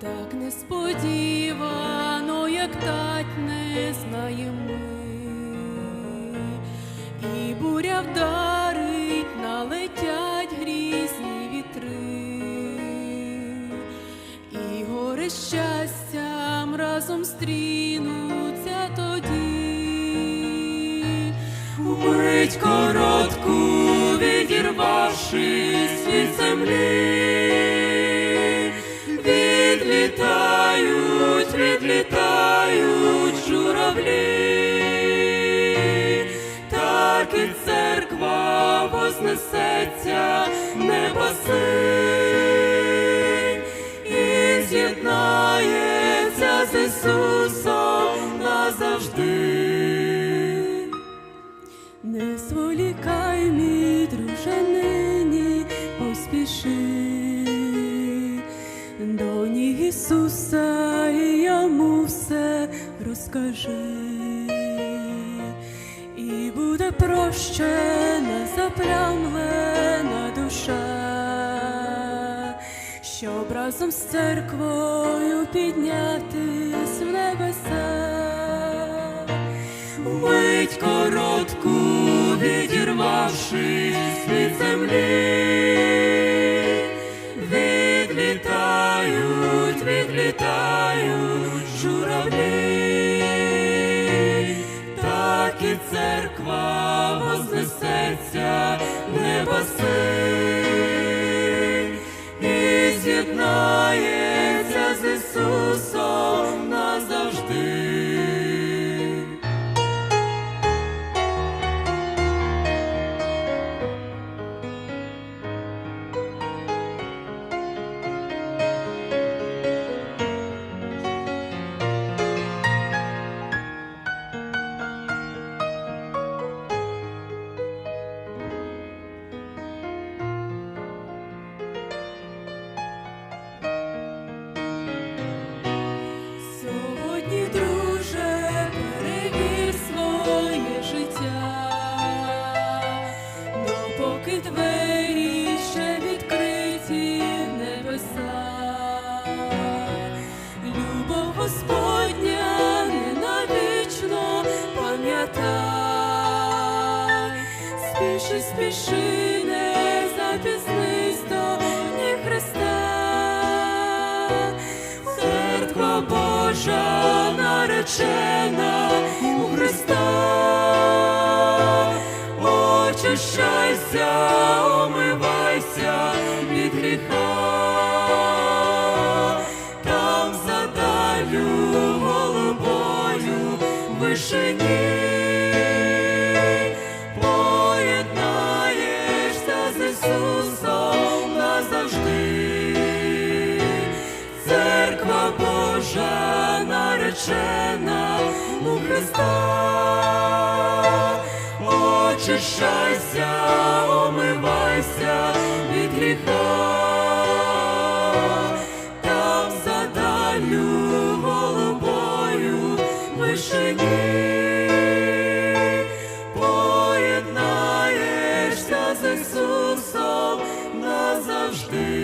так несподівано, як тать не знаємо ми. І буря вдарить, налетять грізні вітри, і гори з щастям разом стрінуться тоді. Умить коротку, відірвавшись від землі, відлітають, відлітають журавлі, так і церква вознесеться небоси і з'єднається з Ісусом назавжди. Не зволікай, мій друже, нині поспіши Ісуса і йому все розкажи, і буде прощена заплямлена душа, щоб разом з церквою піднятись в небеса. Мить коротку, відірвавшись вознесеться спіши, спіши, не запізнись до ніг Христа. Церква Божа наречена у Христа, очищайся, омивайся від гріха, там за далю голубою вишині. Ісусом назавжди. Церква Божа наречена у Христа, очищайся, омивайся від гріха, завжди.